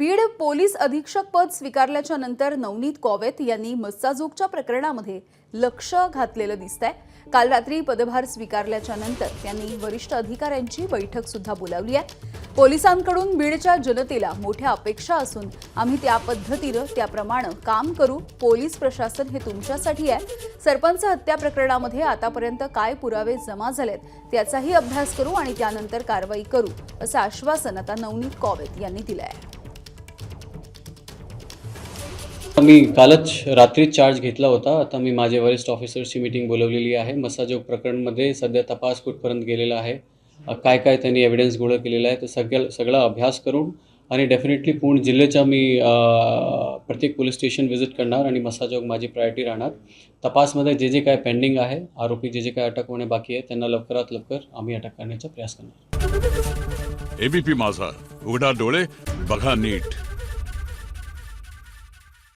Beed police अधीक्षक पद स्वीकारल्याच्या नंतर नवनीत कॉवेत यांनी मस्साजोगच्या प्रकरणामध्ये लक्ष घातलेलं दिसतंय. काल रात्री पदभार स्वीकारल्याच्या नंतर त्यांनी वरिष्ठ अधिकाऱ्यांची बैठक सुद्धा बोलावली आहे. पोलिसांकडून बीडच्या जनतेला मोठ्या अपेक्षा असून आम्ही त्या पद्धतीनं त्याप्रमाणे काम करू. पोलीस प्रशासन हे तुमच्यासाठी आहे. सरपंच हत्या प्रकरणामध्ये आतापर्यंत काय पुरावे जमा झालेत त्याचाही अभ्यास करू आणि त्यानंतर कारवाई करू असं आश्वासन आता नवनीत कॉवेत यांनी दिलं आहे मी कालच रात्री चार्ज घेतला होता. आता मी माझे वरिष्ठ ऑफिसर्सची मीटिंग बोलवलेली आहे. मसाजोग प्रकरणमध्ये सध्या तपास कुठपर्यंत गेलेला आहे काय काय त्यांनी एव्हिडन्स गोळा केलेला आहे ते सगळ्या सगळा अभ्यास करून आणि डेफिनेटली पूर्ण जिल्ह्याच्या मी प्रत्येक पोलीस स्टेशन व्हिजिट करणार आणि मसाजोग माझी प्रायोरिटी राहणार. तपासमध्ये जे जे काय पेंडिंग आहे आरोपी जे जे काय अटक होणे बाकी आहे त्यांना लवकरात लवकर आम्ही अटक करण्याचा प्रयास करणार. एबीपी माझा. उघडा डोळे बघा नीट.